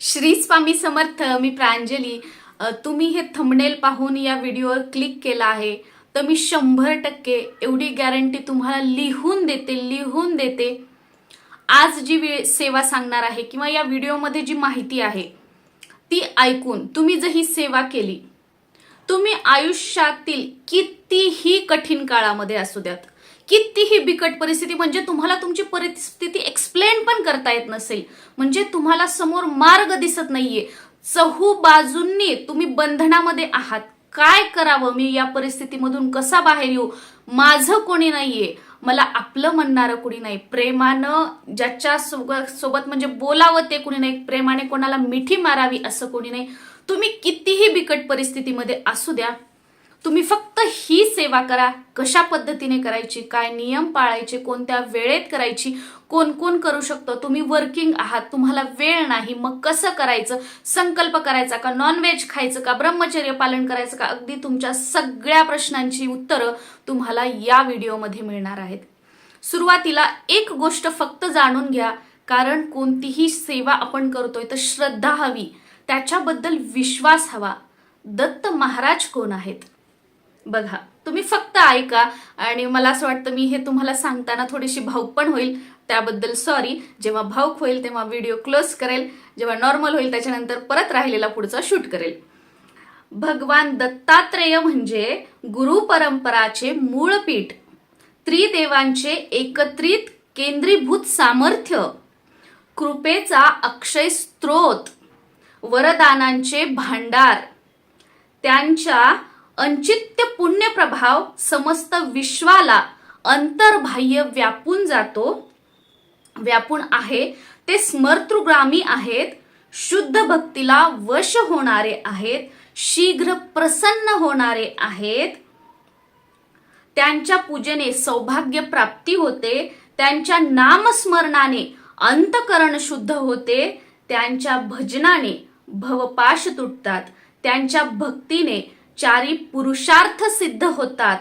श्री स्वामी समर्थ मी प्रांजली. तुम्ही हे थंबनेल पाहून या व्हिडिओवर क्लिक केला आहे तर मी शंभर टक्के एवढी गॅरंटी तुम्हाला लिहून देते लिहून देते. आज जी सेवा सांगणार आहे किंवा या व्हिडिओमध्ये जी माहिती आहे ती ऐकून तुम्ही जर ही सेवा केली तुम्ही आयुष्यातील कितीही कठीण काळामध्ये असू द्यात कितीही बिकट परिस्थिती म्हणजे तुम्हाला तुमची परिस्थिती एक्सप्लेन पण करता येत नसेल. म्हणजे तुम्हाला समोर मार्ग दिसत नाहीये. चहू बाजूंनी तुम्ही बंधनामध्ये आहात. काय करावं? मी या परिस्थितीमधून कसा बाहेर येऊ? माझं कोणी नाहीये. मला आपलं म्हणणारं कुणी नाही. प्रेमानं ज्याच्या सोबत सोबत म्हणजे बोलावं ते कुणी नाही. प्रेमाने कोणाला मिठी मारावी असं कोणी नाही. तुम्ही कितीही बिकट परिस्थितीमध्ये असू द्या. तुम्ही फक्त ही सेवा करा. कशा पद्धतीने करायची काय नियम पाळायचे कोणत्या वेळेत करायची कोण कोण करू शकतो? तुम्ही वर्किंग आहात तुम्हाला वेळ नाही मग कसं करायचं? संकल्प करायचा का नॉनव्हेज खायचं का ब्रह्मचर्य पालन करायचं का? अगदी तुमच्या सगळ्या प्रश्नांची उत्तरं तुम्हाला या व्हिडिओमध्ये मिळणार आहेत. सुरुवातीला एक गोष्ट फक्त जाणून घ्या कारण कोणतीही सेवा आपण करतोय तर श्रद्धा हवी. त्याच्याबद्दल विश्वास हवा. दत्त महाराज कोण आहेत? बघा तुम्ही फक्त ऐका आणि मला असं वाटतं मी हे तुम्हाला सांगताना थोडीशी भाऊक पण होईल. त्याबद्दल सॉरी जेव्हा भाऊक होईल तेव्हा व्हिडिओ क्लोज करेल. जेव्हा नॉर्मल होईल त्याच्यानंतर परत राहिलेला पुढचा शूट करेल. भगवान दत्तात्रेय म्हणजे गुरु परंपराचे मूळ पीठ. त्रिदेवांचे एकत्रित केंद्रीभूत सामर्थ्य. कृपेचा अक्षय स्त्रोत वरदानांचे भांडार. त्यांच्या अंचित्य पुण्य प्रभाव समस्त विश्वाला अंतर्बाह्य व्यापून जातो. व्यापून आहे ते स्मर्तृग्रामी आहेत शुद्ध भक्तीला वश होणारे आहेत शीघ्र प्रसन्न होणारे आहेत. त्यांच्या पूजेने सौभाग्य प्राप्ती होते त्यांच्या नामस्मरणाने अंतकरण शुद्ध होते त्यांच्या भजनाने भवपाश तुटतात त्यांच्या भक्तीने चारी पुरुषार्थ सिद्ध होतात.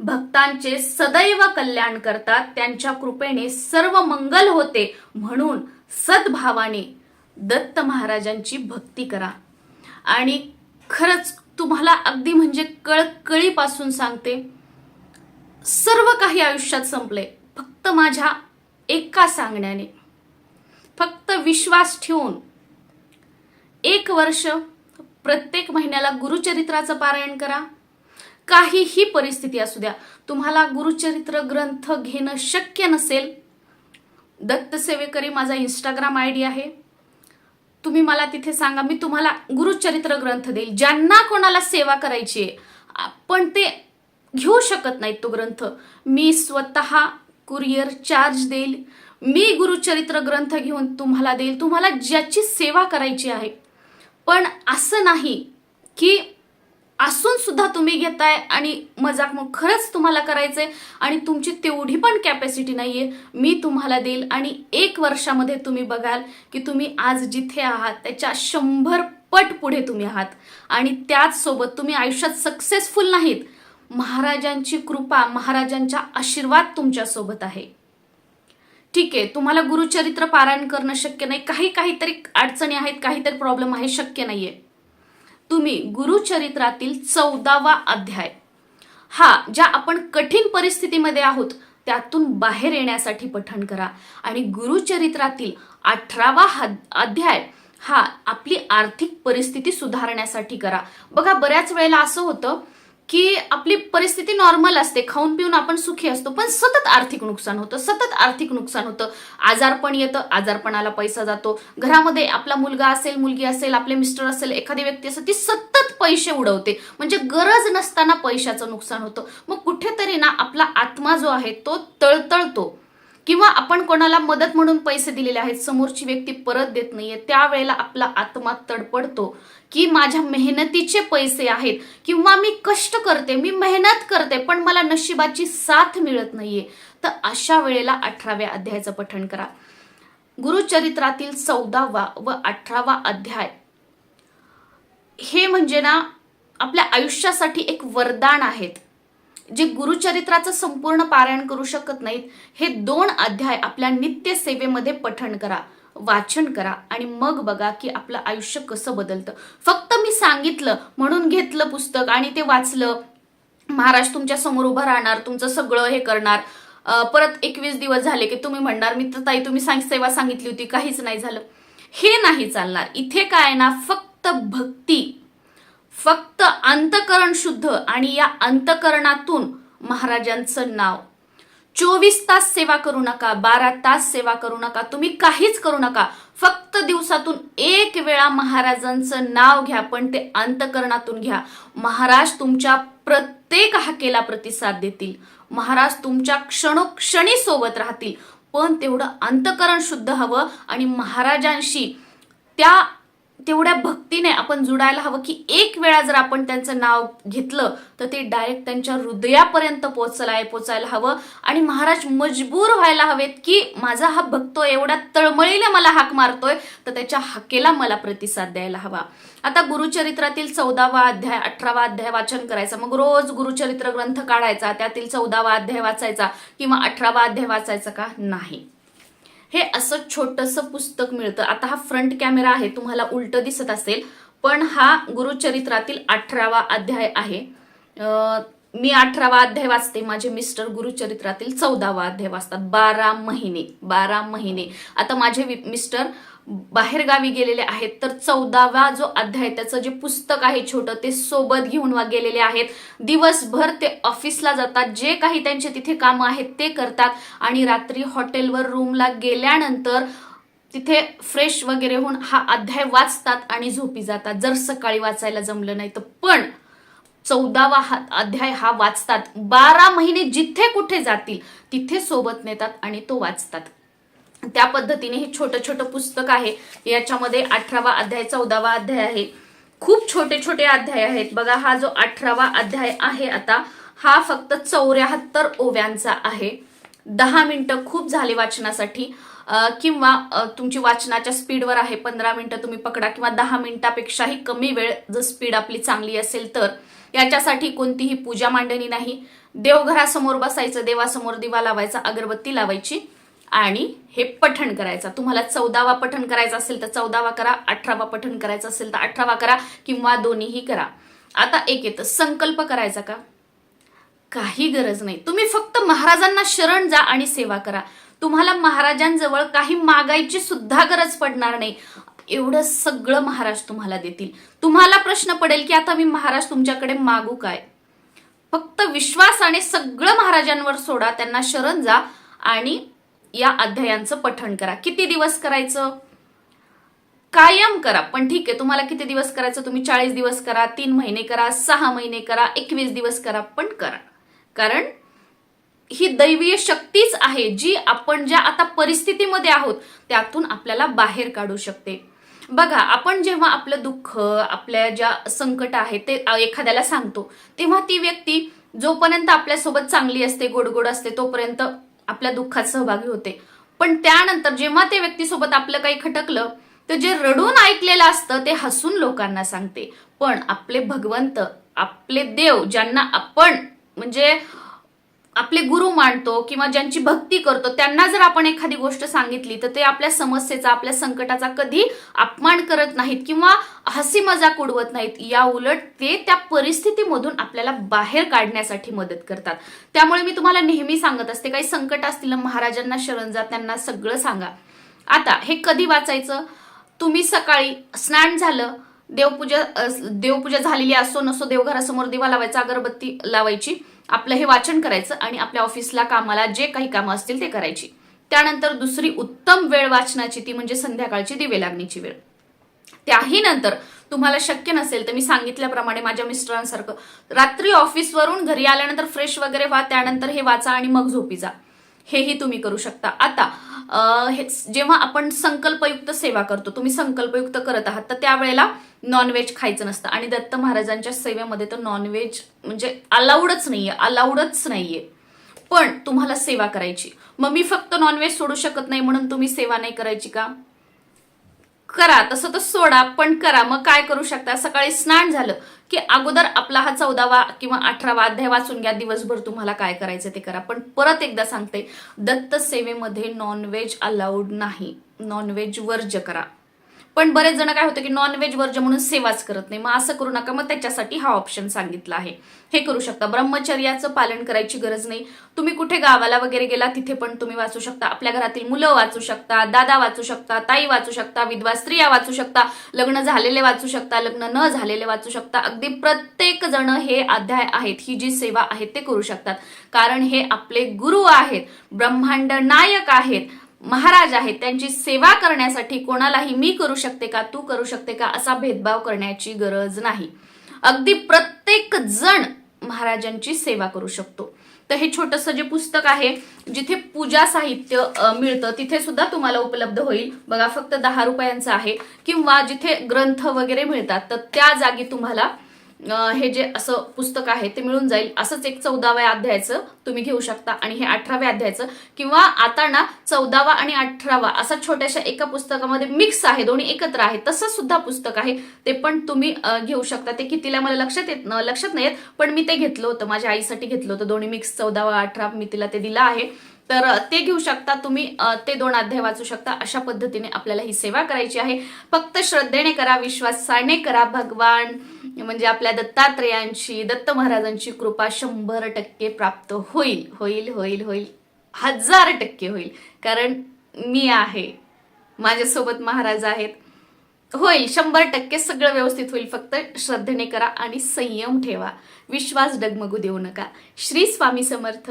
भक्तांचे सदैव कल्याण करतात त्यांच्या कृपेने सर्व मंगल होते म्हणून सद्भावाने दत्त महाराजांची भक्ती करा. आणि खरंच तुम्हाला अगदी म्हणजे कळकळीपासून सांगते सर्व काही आयुष्यात संपले फक्त माझ्या एका सांगण्याने. फक्त विश्वास ठेवून एक वर्ष प्रत्येक महिन्याला गुरुचरित्राचं पारायण करा. काहीही परिस्थिती असू द्या तुम्हाला गुरुचरित्र ग्रंथ घेणं शक्य नसेल दत्तसेवेकरी माझा इंस्टाग्राम आय डी आहे. तुम्ही मला तिथे सांगा मी तुम्हाला गुरुचरित्र ग्रंथ देईल. ज्यांना कोणाला सेवा करायची आहे पण ते घेऊ शकत नाहीत तो ग्रंथ. मी स्वतः कुरिअर चार्ज देईल. मी गुरुचरित्र ग्रंथ घेऊन तुम्हाला देईल. तुम्हाला ज्याची सेवा करायची आहे पण असं नाही की असून सुद्धा तुम्ही घेताय आणि मजाक मग खरंच तुम्हाला करायचंय आणि तुमची तेवढी पण कॅपॅसिटी नाहीये मी तुम्हाला देईल. आणि एक वर्षामध्ये तुम्ही बघाल की तुम्ही आज जिथे आहात त्याच्या शंभर पट पुढे तुम्ही आहात. आणि त्याच सोबत तुम्ही आयुष्यात सक्सेसफुल नाहीत. महाराजांची कृपा महाराजांचा आशीर्वाद तुमच्यासोबत आहे. ठीक आहे तुम्हाला गुरुचरित्र पारायण करणं शक्य नाही. काही काहीतरी अडचणी आहेत काहीतरी प्रॉब्लेम आहे शक्य नाहीये. तुम्ही गुरुचरित्रातील चौदावा अध्याय हा ज्या आपण कठीण परिस्थितीमध्ये आहोत त्यातून बाहेर येण्यासाठी पठण करा. आणि गुरुचरित्रातील अठरावा अध्याय हा आपली आर्थिक परिस्थिती सुधारण्यासाठी करा. बघा बऱ्याच वेळेला असं होतं की आपली परिस्थिती नॉर्मल असते. खाऊन पिऊन आपण सुखी असतो. पण सतत आर्थिक नुकसान होतं. सतत आर्थिक नुकसान होतं. आजारपण येतं. आजारपणाला पैसा जातो. घरामध्ये आपला मुलगा असेल मुलगी असेल आपले मिस्टर असेल एखादी व्यक्ती असेल ती सतत पैसे उडवते. म्हणजे गरज नसताना पैशाचं नुकसान होतं. मग कुठेतरी ना आपला आत्मा जो आहे तो तळतळतो. किंवा आपण कोणाला मदत म्हणून पैसे दिलेले आहेत समोरची व्यक्ती परत देत नाहीये त्यावेळेला आपला आत्मा तडपडतो की माझ्या मेहनतीचे पैसे आहेत किंवा मी कष्ट करते मी मेहनत करते पण मला नशिबाची साथ मिळत नाहीये. तर अशा वेळेला अठराव्या अध्यायाचं पठण करा. गुरुचरित्रातील चौदावा व अठरावा अध्याय. हे म्हणजे ना आपल्या आयुष्यासाठी एक वरदान आहेत. जे गुरुचरित्राचं संपूर्ण पारायण करू शकत नाहीत हे दोन अध्याय आपल्या नित्य सेवेमध्ये पठण करा वाचन करा आणि मग बघा की आपलं आयुष्य कसं बदलतं. फक्त मी सांगितलं म्हणून घेतलं पुस्तक आणि ते वाचलं. महाराज तुमच्यासमोर उभं राहणार तुमचं सगळं हे करणार. परत एकवीस दिवस झाले की तुम्ही म्हणणार मी तर ताई तुम्ही सांग सेवा सांगितली होती काहीच नाही झालं. हे नाही चालणार. इथे काय आहे ना फक्त भक्ती. फक्त अंतकरण शुद्ध आणि या अंतकरणातून महाराजांचं नाव. चोवीस तास सेवा करू नका बारा तास सेवा करू नका तुम्ही काहीच करू नका. फक्त दिवसातून एक वेळा महाराजांचं नाव घ्या पण ते अंतकरणातून घ्या. महाराज तुमच्या प्रत्येक हाकेला प्रतिसाद देतील. महाराज तुमच्या क्षणोक्षणी सोबत राहतील. पण तेवढं अंतकरण शुद्ध हवं आणि महाराजांशी त्या तेवढ्या भक्तीने आपण जुडायला हवं की एक वेळा जर आपण त्यांचं नाव घेतलं तर ते डायरेक्ट त्यांच्या हृदयापर्यंत पोचायला पोचायला हवं. आणि महाराज मजबूर व्हायला हवेत की माझा हा भक्तो एवढ्या तळमळीने मला हाक मारतोय तर त्याच्या हाकेला मला प्रतिसाद द्यायला हवा. आता गुरुचरित्रातील चौदावा अध्याय अठरावा अध्याय वाचन करायचा. मग रोज गुरुचरित्र ग्रंथ काढायचा त्यातील चौदावा अध्याय वाचायचा किंवा अठरावा अध्याय वाचायचा का? नाही. हे असं छोटंसं पुस्तक मिळतं. आता हा फ्रंट कॅमेरा आहे तुम्हाला उलट दिसत असेल पण हा गुरुचरित्रातील अठरावा अध्याय आहे. मी अठरावा अध्याय वाचते माझे मिस्टर गुरुचरित्रातील चौदावा अध्याय वाचतात. बारा महिने बारा महिने. आता माझे वि- मिस्टर बाहेरगावी गेलेले आहेत तर चौदावा जो अध्याय त्याचं जे पुस्तक आहे छोटं ते सोबत घेऊन वा- गेलेले आहेत. दिवसभर ते ऑफिसला जातात जे काही त्यांचे तिथे कामं आहेत ते करतात आणि रात्री हॉटेलवर रूमला गेल्यानंतर तिथे फ्रेश वगैरे होऊन हा अध्याय वाचतात आणि झोपी जातात. जर सकाळी वाचायला जमलं नाही तर पण चौदावा हा अध्याय हा वाचतात. बारा महिने जिथे कुठे जातील तिथे सोबत नेतात आणि तो वाचतात. त्या पद्धतीने हे छोटं छोटं पुस्तक आहे. याच्यामध्ये अठरावा अध्याय चौदावा अध्याय आहे. खूप छोटे छोटे अध्याय आहेत. बघा हा जो अठरावा अध्याय आहे आता हा फक्त चौऱ्याहत्तर ओव्यांचा आहे. दहा मिनिटं खूप झाले वाचनासाठी. किंवा तुमची वाचनाच्या स्पीडवर आहे पंधरा मिनिटं तुम्ही पकडा किंवा दहा मिनिटापेक्षाही कमी वेळ जर स्पीड आपली चांगली असेल तर. याच्यासाठी कोणतीही पूजा मांडणी नाही. देवघरासमोर बसायचं देवासमोर दिवा लावायचा अगरबत्ती लावायची. आणि हे पठण करायचा. तुम्हाला चौदावा पठण करायचा असेल तर चौदावा करा अठरावा पठण करायचं असेल तर अठरावा करा किंवा दोन्हीही करा. आता एक येतं संकल्प करायचा का? काही गरज नाही. तुम्ही फक्त महाराजांना शरण जा आणि सेवा करा. तुम्हाला महाराजांजवळ काही मागायची सुद्धा गरज पडणार नाही. एवढं सगळं महाराज तुम्हाला देतील. तुम्हाला प्रश्न पडेल की आता मी महाराज तुमच्याकडे मागू काय? फक्त विश्वासाने सगळं महाराजांवर सोडा त्यांना शरण जा आणि या अध्यायांचं पठण करा. किती दिवस करायचं? कायम करा. पण ठीक आहे तुम्हाला किती दिवस करायचं? तुम्ही चाळीस दिवस करा तीन महिने करा सहा महिने करा एकवीस दिवस करा पण करा. कारण ही दैवीय शक्तीच आहे जी आपण ज्या आता परिस्थितीमध्ये आहोत त्यातून आपल्याला बाहेर काढू शकते. बघा आपण जेव्हा आपलं दुःख आपल्या ज्या संकट आहे ते एखाद्याला सांगतो तेव्हा ती व्यक्ती जोपर्यंत आपल्यासोबत चांगली असते गोडगोड असते तोपर्यंत आपल्या दुःखात सहभागी होते. पण त्यानंतर जेव्हा ते व्यक्तीसोबत आपलं काही खटकलं तर जे रडून ऐकलेलं असतं ते हसून लोकांना सांगते. पण आपले भगवंत आपले देव ज्यांना आपण म्हणजे आपले गुरु मानतो किंवा ज्यांची भक्ती करतो त्यांना जर आपण एखादी गोष्ट सांगितली तर ते आपल्या समस्येचा आपल्या संकटाचा कधी अपमान करत नाहीत किंवा हसी मजाक उडवत नाहीत. या उलट ते त्या परिस्थितीमधून आपल्याला बाहेर काढण्यासाठी मदत करतात. त्यामुळे मी तुम्हाला नेहमी सांगत असते काही संकट असतील महाराजांना शरण जा त्यांना सगळं सांगा. आता हे कधी वाचायचं? तुम्ही सकाळी स्नान झालं देवपूजा देवपूजा झालेली असो नसो देवघरासमोर दिवा लावायचा अगरबत्ती लावायची आपलं हे वाचन करायचं आणि आपल्या ऑफिसला कामाला जे काही कामं असतील ते करायची. त्यानंतर दुसरी उत्तम वेळ वाचनाची ती म्हणजे संध्याकाळची दिवे लागण्याची वेळ. त्याही नंतर तुम्हाला शक्य नसेल तर मी सांगितल्याप्रमाणे माझ्या मिस्टरांसारखं रात्री ऑफिसवरून घरी आल्यानंतर फ्रेश वगैरे व्हा त्यानंतर हे वाचा आणि मग झोपी जा. हेही तुम्ही करू शकता. आता जेव्हा आपण संकल्पयुक्त सेवा करतो तुम्ही संकल्पयुक्त करत आहात तर त्यावेळेला नॉनव्हेज खायचं नसतं. आणि दत्त महाराजांच्या सेवेमध्ये तर नॉनव्हेज म्हणजे अलाउडच नाहीये अलाउडच नाहीये. पण तुम्हाला सेवा करायची. मग मी फक्त नॉनव्हेज सोडू शकत नाही म्हणून तुम्ही सेवा नाही करायची का? करा तसं तर सोडा पण करा. मग काय करू शकता? सकाळी स्नान झालं की अगोदर आपला हा चौदावा किंवा अठरावा अध्याय वाचून घ्या. दिवसभर तुम्हाला काय करायचं ते करा. पण परत एकदा सांगते दत्त सेवेमध्ये नॉनव्हेज अलाउड नाही. नॉनव्हेज वर्ज करा. पण बरेच जण काय होतं की नॉनव्हेज वर्ज म्हणून सेवाच करत नाही. मग असं करू नका. मग त्याच्यासाठी हा ऑप्शन सांगितला आहे. हे करू शकता. ब्रह्मचर्याचं पालन करायची गरज नाही. तुम्ही कुठे गावाला वगैरे गेला तिथे पण तुम्ही वाचू शकता. आपल्या घरातील मुलं वाचू शकता दादा वाचू शकता ताई वाचू शकता विधवा स्त्रिया वाचू शकता लग्न झालेले वाचू शकता लग्न न झालेले वाचू शकता. अगदी प्रत्येक जण हे अध्याय आहेत. ही जी सेवा आहे ते करू शकतात. कारण हे आपले गुरु आहेत. ब्रह्मांड नायक आहेत. महाराज आहेत त्यांची सेवा करण्यासाठी कोणालाही मी करू शकते का तू करू शकते का असा भेदभाव करण्याची गरज नाही. अगदी प्रत्येक जण महाराजांची सेवा करू शकतो. तर हे छोटंसं जे पुस्तक आहे जिथे पूजा साहित्य मिळतं तिथे सुद्धा तुम्हाला उपलब्ध होईल. बघा फक्त दहा रुपयांचं आहे. किंवा जिथे ग्रंथ वगैरे मिळतात तर त्या जागी तुम्हाला हे जे असं पुस्तक आहे ते मिळून जाईल. असंच एक चौदाव्या अध्यायाचं तुम्ही घेऊ शकता. आणि हे अठराव्या अध्यायाचं. किंवा आता ना चौदावा आणि अठरावा असा छोट्याशा एका पुस्तकामध्ये मिक्स आहे. दोन्ही एकत्र आहे. तसं सुद्धा पुस्तक आहे. ते पण तुम्ही घेऊ शकता. ते कितीला मला लक्षात येत लक्षात नाही येत पण मी ते घेतलं होतं. माझ्या आईसाठी घेतलं होतं. दोन्ही मिक्स चौदावा अठरा मी तिला ते दिलं आहे. तर ते घेऊ शकता तुम्ही. ते दोन अध्याय वाचू शकता. अशा पद्धतीने आपल्याला ही सेवा करायची आहे. फक्त श्रद्धेने करा विश्वासाने करा भगवान. म्हणजे आपल्या दत्तात्रेयांची दत्त महाराजांची कृपा शंभर टक्के प्राप्त होईल होईल होईल होईल हजार टक्के होईल. कारण मी आहे माझ्यासोबत महाराज आहेत. होईल शंभर टक्के सगळं व्यवस्थित होईल. फक्त श्रद्धेने करा आणि संयम ठेवा. विश्वास डगमगू देऊ नका. श्री स्वामी समर्थ.